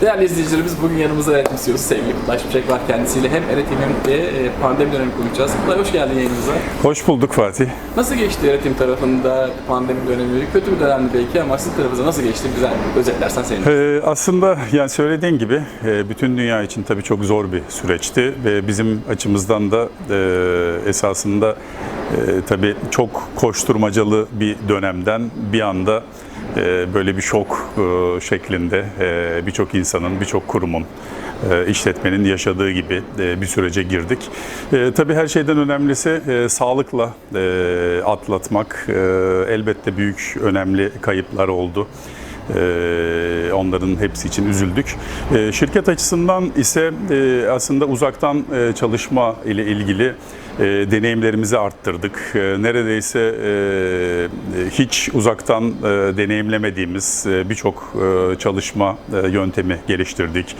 Değerli izleyicilerimiz bugün yanımızda Eretim CEO'su sevgili Kutay Şimşek var. Kendisiyle hem Eretim hem de e, pandemi dönemi konuşacağız. Kutay hoş geldin yayınımıza. Hoş bulduk Fatih. Nasıl geçti Eretim tarafında pandemi dönemi? Kötü bir dönemdi belki ama sizin tarafınızda nasıl geçti? Bize özetlersen sevinirim. Ee, aslında yani söylediğin gibi e, bütün dünya için tabii çok zor bir süreçti ve bizim açımızdan da e, esasında tabii çok koşturmacalı bir dönemden bir anda böyle bir şok e, şeklinde e, birçok insanın, birçok kurumun e, işletmenin yaşadığı gibi bir sürece girdik. Tabii her şeyden önemlisi sağlıkla atlatmak. Elbette büyük, önemli kayıplar oldu. Ee, onların hepsi için üzüldük. Ee, şirket açısından ise e, aslında uzaktan e, çalışma ile ilgili e, deneyimlerimizi arttırdık. E, neredeyse hiç uzaktan deneyimlemediğimiz birçok çalışma yöntemi geliştirdik.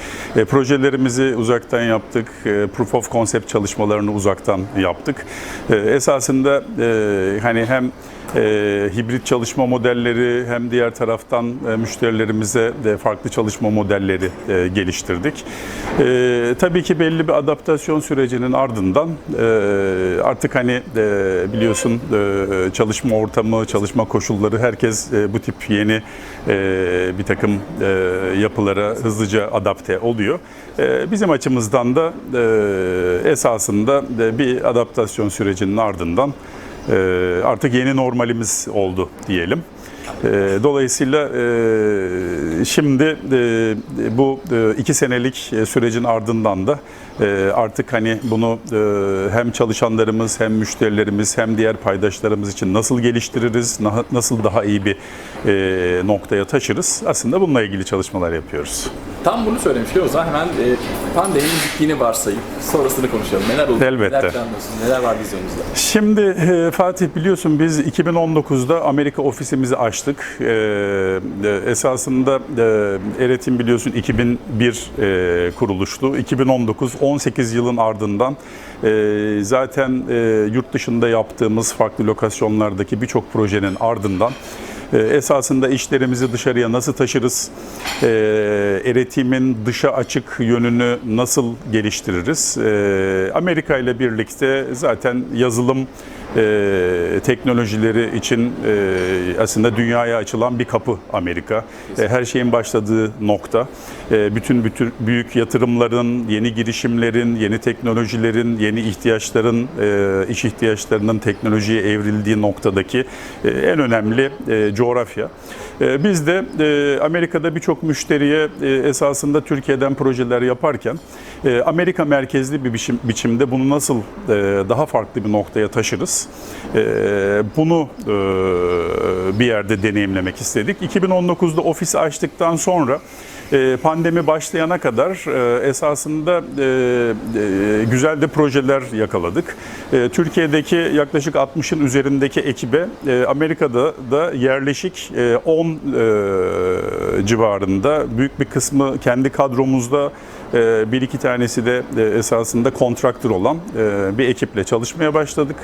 Projelerimizi uzaktan yaptık. Proof of concept çalışmalarını uzaktan yaptık. Esasında hani hem e, hibrit çalışma modelleri hem diğer taraftan e, müşterilerimize de farklı çalışma modelleri e, geliştirdik. E, tabii ki belli bir adaptasyon sürecinin ardından e, artık hani e, biliyorsun e, çalışma ortamı, çalışma koşulları herkes e, bu tip yeni e, bir takım e, yapılara hızlıca adapte oluyor. E, bizim açımızdan da e, esasında e, bir adaptasyon sürecinin ardından artık yeni normalimiz oldu diyelim. Ee, Dolayısıyla e, şimdi e, bu e, iki senelik sürecin ardından da artık hani bunu hem çalışanlarımız hem müşterilerimiz hem diğer paydaşlarımız için nasıl geliştiririz, na- nasıl daha iyi bir noktaya taşırız aslında bununla ilgili çalışmalar yapıyoruz. Tam bunu söylemişken o zaman hemen e, pandeminin bittiğini varsayıp sonrasını konuşalım. Neler oldu? Elbette. Neler planlıyorsunuz? Neler var vizyonunuzda? Şimdi e, Fatih biliyorsun biz 2019'da Amerika ofisimizi açtık. E, e, esasında e, Eretim biliyorsun 2001 e, kuruluşlu. 2019 18 yılın ardından e, zaten e, yurt dışında yaptığımız farklı lokasyonlardaki birçok projenin ardından e, esasında işlerimizi dışarıya nasıl taşırız, e, eretimin dışa açık yönünü nasıl geliştiririz. E, Amerika ile birlikte zaten yazılım e, teknolojileri için e, aslında dünyaya açılan bir kapı Amerika. E, her şeyin başladığı nokta. E, bütün bütün büyük yatırımların, yeni girişimlerin, yeni teknolojilerin, yeni ihtiyaçların, e, iş ihtiyaçlarının teknolojiye evrildiği noktadaki e, en önemli e, coğrafya. E, Biz de e, Amerika'da birçok müşteriye e, esasında Türkiye'den projeler yaparken e, Amerika merkezli bir biçim, biçimde bunu nasıl e, daha farklı bir noktaya taşırız? E, Bunu e, bir yerde deneyimlemek istedik. 2019'da ofisi açtıktan sonra e, pandemi başlayana kadar esasında güzel de projeler yakaladık. Türkiye'deki yaklaşık 60'ın üzerindeki ekibe Amerika'da da yerleşik e, 10 e, civarında büyük bir kısmı kendi kadromuzda bir iki tanesi de e, esasında kontraktör olan e, bir ekiple çalışmaya başladık.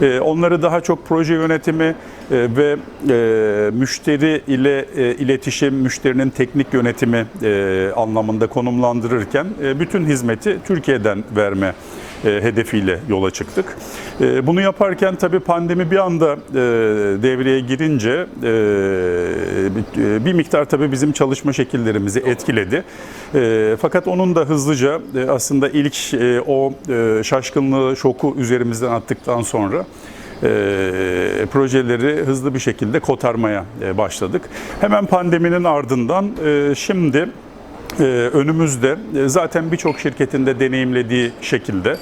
E, Onları daha çok proje yönetimi ve müşteri ile iletişim, müşterinin teknik yönetimi anlamında konumlandırırken bütün hizmeti Türkiye'den verme hedefiyle yola çıktık. E, Bunu yaparken tabii pandemi bir anda e, devreye girince e, bir- miktar tabii bizim çalışma şekillerimizi etkiledi. E, Fakat onun da hızlıca e, aslında ilk e, o e, şaşkınlığı, şoku üzerimizden attıktan sonra e, projeleri hızlı bir şekilde kotarmaya e, başladık. Hemen pandeminin ardından e, şimdi ee, önümüzde e, zaten birçok şirketin de deneyimlediği şekilde.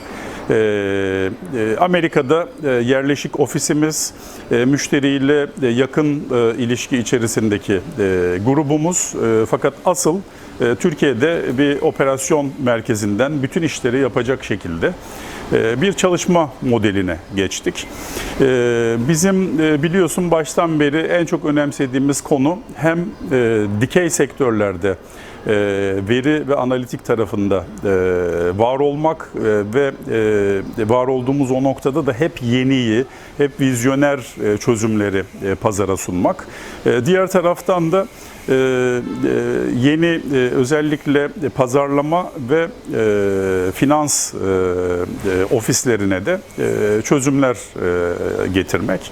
E, e, Amerika'da e, yerleşik ofisimiz, müşteriyle yakın ilişki içerisindeki grubumuz. Fakat asıl Türkiye'de bir operasyon merkezinden bütün işleri yapacak şekilde e, bir çalışma modeline geçtik. E, Bizim e, biliyorsun baştan beri en çok önemsediğimiz konu hem e, dikey sektörlerde e, veri ve analitik tarafında e, var olmak e, ve e, var olduğumuz o noktada da hep yeniyi, hep vizyoner e, çözümleri e, pazara sunmak. E, diğer taraftan da e, e, yeni e, özellikle pazarlama ve e, finans e, e, ofislerine de e, çözümler e, getirmek.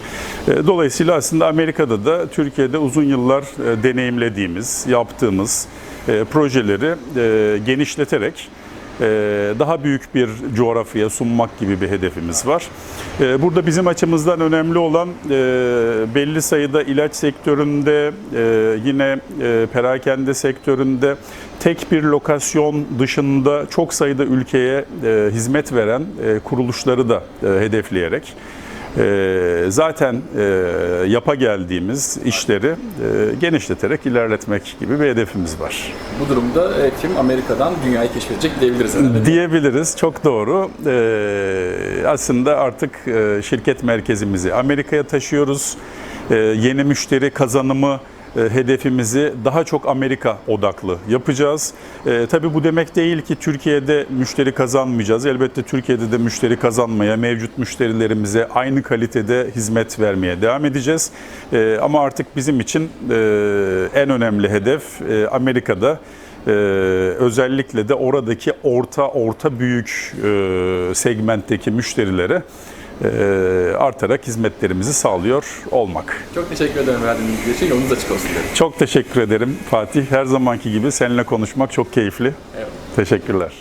E, Dolayısıyla aslında Amerika'da da Türkiye'de uzun yıllar e, deneyimlediğimiz, yaptığımız e, projeleri e, genişleterek daha büyük bir coğrafyaya sunmak gibi bir hedefimiz var. E, Burada bizim açımızdan önemli olan e, belli sayıda ilaç sektöründe, e, yine e, perakende sektöründe tek bir lokasyon dışında çok sayıda ülkeye hizmet veren kuruluşları da hedefleyerek zaten e, yapa geldiğimiz işleri e, genişleterek ilerletmek gibi bir hedefimiz var. Bu durumda eğitim Amerika'dan dünyayı keşfedecek diyebiliriz herhalde. Diyebiliriz. Çok doğru. Ee, aslında artık e, şirket merkezimizi Amerika'ya taşıyoruz. Ee, yeni müşteri kazanımı e, hedefimizi daha çok Amerika odaklı yapacağız. Ee, tabii bu demek değil ki Türkiye'de müşteri kazanmayacağız. Elbette Türkiye'de de müşteri kazanmaya, mevcut müşterilerimize aynı kalitede hizmet vermeye devam edeceğiz. Ee, ama artık bizim için e, en önemli hedef e, Amerika'da ee, özellikle de oradaki orta orta büyük e, segmentteki müşterilere e, artarak hizmetlerimizi sağlıyor olmak. Çok teşekkür ederim verdiğiniz bilgi için. Yolunuz açık olsun dilerim. Çok teşekkür ederim Fatih. Her zamanki gibi seninle konuşmak çok keyifli. Evet. Teşekkürler.